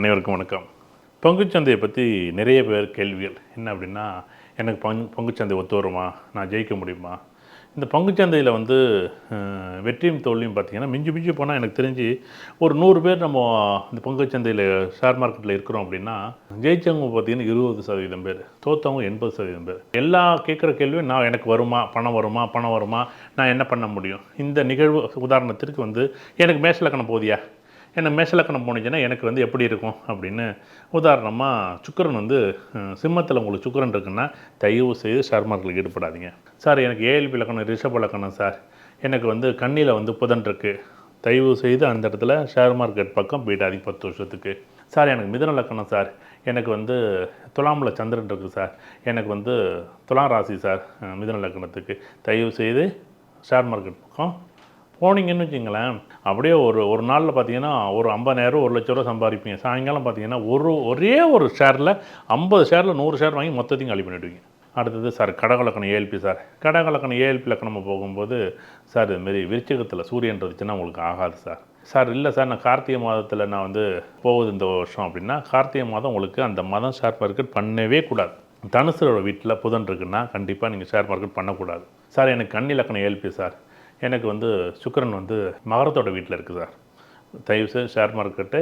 அனைவருக்கும் வணக்கம். பங்குச்சந்தையை பற்றி நிறைய பேர் கேள்விகள். என்ன அப்படின்னா எனக்கு பங்கு பங்குச்சந்தை ஒத்து வருமா நான் ஜெயிக்க முடியுமா? இந்த பங்குச்சந்தையில் வந்து வெற்றியும் தோல்வியும் பார்த்தீங்கன்னா மிஞ்சி மிஞ்சி போனால் எனக்கு தெரிஞ்சு ஒரு நூறு பேர் நம்ம இந்த பங்குச்சந்தையில் ஷேர் மார்க்கெட்டில் இருக்கிறோம் அப்படின்னா ஜெயித்தவங்க பார்த்திங்கன்னா இருபது சதவீதம் பேர் தோத்தவங்க எண்பது சதவீதம் பேர். எல்லா கேட்குற கேள்வியும் நான் எனக்கு வருமா? பணம் வருமா? பணம் வருமா? நான் என்ன பண்ண முடியும்? இந்த நிகழ்வு உதாரணத்திற்கு வந்து எனக்கு மேஷலக்கணம் போதியா? என்னை மேஷலக்கணம் போணுச்சுன்னா எனக்கு வந்து எப்படி இருக்கும் அப்படின்னு. உதாரணமாக சுக்கரன் வந்து சிம்மத்தில் உங்களுக்கு சுக்கரன் இருக்குன்னா தயவு செய்து ஷேர் மார்க்கெட்டில் ஈடுபடாதீங்க. சார் எனக்கு ஏஎல்பி லக்கணம் ரிஷப லக்கணம் சார். எனக்கு வந்து கண்ணியில் வந்து புதன் இருக்குது தயவு செய்து அந்த இடத்துல ஷேர் மார்க்கெட் பக்கம் போயிடாதீங்க பத்து வருஷத்துக்கு. சார் எனக்கு மிதன லக்கணம் சார். எனக்கு வந்து துலாமில் சந்திரன் இருக்குது சார். எனக்கு வந்து துலாம் ராசி சார் மிதன லக்கணத்துக்கு. தயவு செய்து ஷேர் மார்க்கெட் பக்கம் போனீங்கன்னு வச்சுங்களேன் அப்படியே ஒரு ஒரு நாளில் பார்த்தீங்கன்னா ஒரு ஐம்பதாயிரம் ஒரு லட்ச ரூபா சம்பாதிப்பீங்க. சாயங்காலம் பார்த்தீங்கன்னா ஒரு ஒரே ஒரு ஷேரில் ஐம்பது ஷேரில் நூறு ஷேர் வாங்கி மொத்தத்தையும் காலி பண்ணிவிடுவீங்க அடுத்தது சார் கடகலக்கணம் ஏஎல்பி சார். கடகலக்கணம் ஏஎல்பி லக்கணம் போகும்போது சார் இதுமாரி விருச்சகத்தில் சூரியன் இருந்துச்சுன்னா உங்களுக்கு ஆகாது சார். சார் இல்லை சார் நான் கார்த்திகை மாதத்தில் நான் வந்து போகுது இந்த வருஷம் அப்படின்னா கார்த்திகை மாதம் உங்களுக்கு அந்த மதம் ஷேர் மார்க்கெட் பண்ணவே கூடாது. தனுசரோட வீட்டில் புதன் இருக்குன்னா கண்டிப்பாக நீங்கள் ஷேர் மார்க்கெட் பண்ணக்கூடாது. சார் எனக்கு கண்ணி லக்கணம் ஏஎல்பி சார். எனக்கு வந்து சுக்கரன் வந்து மகரத்தோட வீட்டில் இருக்குது சார். தயவுசெய்து ஷேர் மார்க்கெட்டு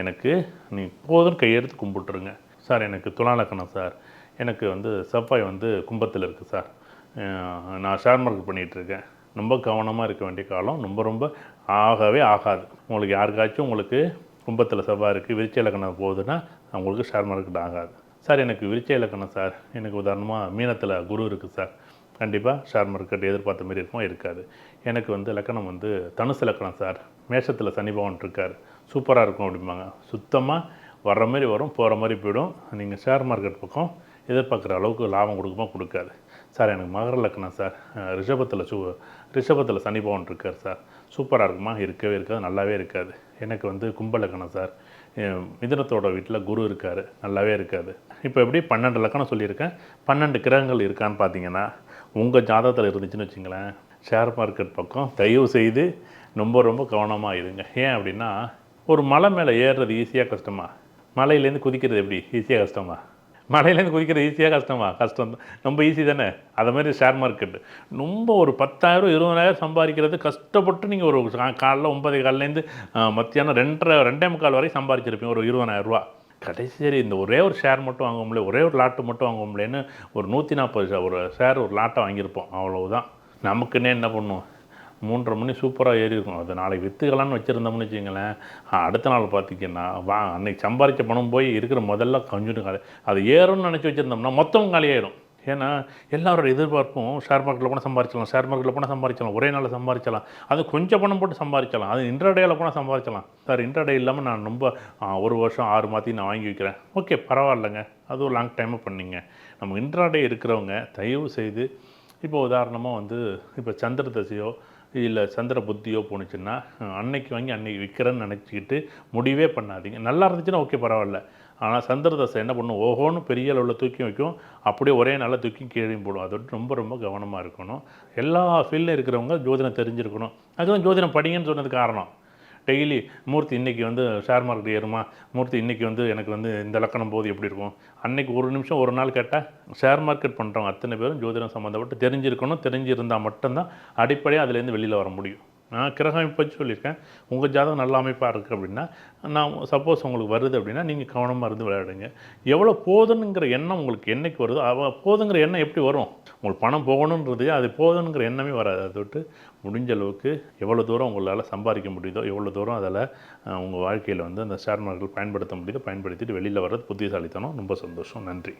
எனக்கு நீ போதும் கையெழுத்து கும்பிட்டுருங்க. சார் எனக்கு துலாலக்கணம் சார். எனக்கு வந்து செவ்வாய் வந்து கும்பத்தில் இருக்குது சார். நான் ஷேர் மார்க்கெட் பண்ணிகிட்ருக்கேன் ரொம்ப கவனமாக இருக்க வேண்டிய காலம் ரொம்ப ரொம்ப ஆகவே ஆகாது. உங்களுக்கு யாருக்காச்சும் உங்களுக்கு கும்பத்தில் செவ்வாய் இருக்குது விரிச்ச இலக்கணம் போகுதுன்னா உங்களுக்கு ஷேர் மார்க்கெட் ஆகாது. சார் எனக்கு விருச்ச இலக்கணம் சார். எனக்கு உதாரணமாக மீனத்தில் குரு இருக்குது சார். கண்டிப்பாக ஷேர் மார்க்கெட் எதிர்பார்த்த மாரி இருக்குமா இருக்காது. எனக்கு வந்து லக்கணம் வந்து தனுசு லக்கணம் சார் மேஷத்தில் சனி இருக்கார். சூப்பராக இருக்கும் அப்படிம்பாங்க. சுத்தமாக வர்ற மாதிரி வரும் போகிற மாதிரி போயிடும். நீங்கள் ஷேர் மார்க்கெட் பக்கம் எதிர்பார்க்குற அளவுக்கு லாபம் கொடுக்குமா? கொடுக்காது. சார் எனக்கு மகர லக்கணம் சார் ரிஷபத்தில் சு ரிஷபத்தில் சனி பவன் இருக்கார் சார் சூப்பராக இருக்குமா? இருக்கவே இருக்காது. நல்லாவே இருக்காது. எனக்கு வந்து கும்ப லக்கணம் சார் மிதனத்தோட வீட்டில் குரு இருக்கார். நல்லாவே இருக்காது இப்போ எப்படி பன்னெண்டு லக்கணம் சொல்லியிருக்கேன். பன்னெண்டு கிரகங்கள் இருக்கான்னு பார்த்தீங்கன்னா உங்கள் ஜாதகத்தில் இருந்துச்சுன்னு வச்சுங்களேன் ஷேர் மார்க்கெட் பக்கம் தயவு செய்து ரொம்ப ரொம்ப கவனமாக இருங்க. ஏன் அப்படின்னா ஒரு மலை மேலே ஏறுறது ஈஸியாக கஷ்டமா? மலையிலேருந்து குதிக்கிறது எப்படி? ஈஸியாக கஷ்டமா? மலையிலேருந்து குதிக்கிறது ஈஸியாக கஷ்டமா? கஷ்டம். தான். ரொம்ப ஈஸி தானே? அதை மாதிரி ஷேர் மார்க்கெட் ரொம்ப ஒரு பத்தாயிரம் இருபதாயிரம் சம்பாதிக்கிறது கஷ்டப்பட்டு நீங்கள் ஒரு காலைல ஒன்பது காலிலேருந்து மத்தியானம் ரெண்டரை ரெண்டே முக்கால் வரைக்கும் சம்பாதிச்சிருப்பீங்க ஒரு இருபதாயிரரூவா கடைசி சரி இந்த ஒரே ஒரு ஷேர் மட்டும் வாங்க முடியல ஒரே ஒரு லாட்டு மட்டும் வாங்க முடியலன்னு ஒரு நூற்றி நாற்பது ஒரு ஷேர் ஒரு லாட்டை வாங்கியிருப்போம். அவ்வளவுதான். நமக்குன்னே என்ன பண்ணுவோம்? மூன்றரை மணி சூப்பராக ஏறி இருக்கும் அது நாளைக்கு விற்றுக்கலான்னு வச்சுருந்தோம்னு வச்சுங்களேன் அடுத்த நாள் பார்த்தீங்கன்னா வா அன்னைக்கு சம்பாதிச்ச பணம் போய் இருக்கிற முதல்ல கொஞ்சம் காலி அது ஏறும்னு நினச்சி வச்சுருந்தோம்னா மொத்தம் காலியாயிடும் ஏன்னா எல்லாரோட எதிர்பார்ப்பும் ஷேர் மார்க்கெட்டில் கூட சம்பாரிச்சலாம் ஷேர் மார்க்கெட்டில் கூட சம்பாரிச்சலாம் ஒரே நாளில் சம்பாரிச்சலாம் அது கொஞ்சம் பணம் போட்டு சம்பாதிச்சலாம் அது இன்டர்டேயில் கூட சம்பாதிச்சலாம் சார் இன்டர்டே இல்லாமல் நான் ரொம்ப ஒரு வருஷம் ஆறு மாற்றி நான் வாங்கி வைக்கிறேன். ஓகே பரவாயில்லைங்க. அது ஒரு லாங் டைமாக பண்ணிங்க. நம்ம இன்ட்ராடே இருக்கிறவங்க தயவு செய்து இப்போ உதாரணமாக வந்து இப்போ சந்திர தசையோ இல்லை சந்திர புத்தியோ போணுச்சுன்னா அன்னைக்கு வாங்கி அன்னைக்கு விற்கிறேன்னு நினச்சிக்கிட்டு முடிவே பண்ணாதீங்க. நல்லா இருந்துச்சுன்னா ஓகே பரவாயில்ல. ஆனால் சந்திர தசை என்ன பண்ணும்? ஓஹோன்னு பெரிய அளவில் தூக்கி வைக்கும். அப்படியே ஒரே நாளில் தூக்கி கீழே போடும். அதோட ரொம்ப ரொம்ப கவனமாக இருக்கணும். எல்லா ஃபீல்டில் இருக்கிறவங்க ஜோதிடம் தெரிஞ்சிருக்கணும். அதுவும் ஜோதிடம் படிங்கன்னு சொன்னது காரணம். டெய்லி மூர்த்தி இன்றைக்கி வந்து ஷேர் மார்க்கெட் ஏறுமா? மூர்த்தி இன்றைக்கி வந்து எனக்கு வந்து இந்த லக்கணம் போது எப்படி இருக்கும்? அன்னைக்கு ஒரு நிமிஷம் ஒரு நாள் கேட்டால் ஷேர் மார்க்கெட் பண்ணுறவங்க அத்தனை பேரும் ஜோதிடம் சம்மந்தப்பட்டு தெரிஞ்சிருக்கணும் தெரிஞ்சிருந்தால் மட்டும்தான் அடிப்படையாக அதுலேருந்து வெளியில் வர முடியும். நான் கிரக அமைப்பு சொல்லியிருக்கேன். உங்கள் ஜாதகம் நல்ல அமைப்பாக இருக்குது அப்படின்னா நான் சப்போஸ் உங்களுக்கு வருது அப்படின்னா நீங்கள் கவனமாக இருந்து விளையாடுங்க. எவ்வளோ போதுங்கிற எண்ணம் உங்களுக்கு என்னைக்கு வருதோ அவ போதுங்கிற எண்ணம் எப்படி வரும்? உங்களுக்கு பணம் போகணுன்றது அது போதுங்கிற எண்ணமே வராது. அதை விட்டு முடிஞ்ச அளவுக்கு எவ்வளோ தூரம் உங்களால் சம்பாதிக்க முடியுதோ எவ்வளோ தூரம் அதில் உங்கள் வாழ்க்கையில் வந்து அந்த ஷேர் மார்க்கெட் பயன்படுத்த முடியுதோ பயன்படுத்திட்டு வெளியில் வர்றது புத்திசாலித்தனம். ரொம்ப சந்தோஷம். நன்றி.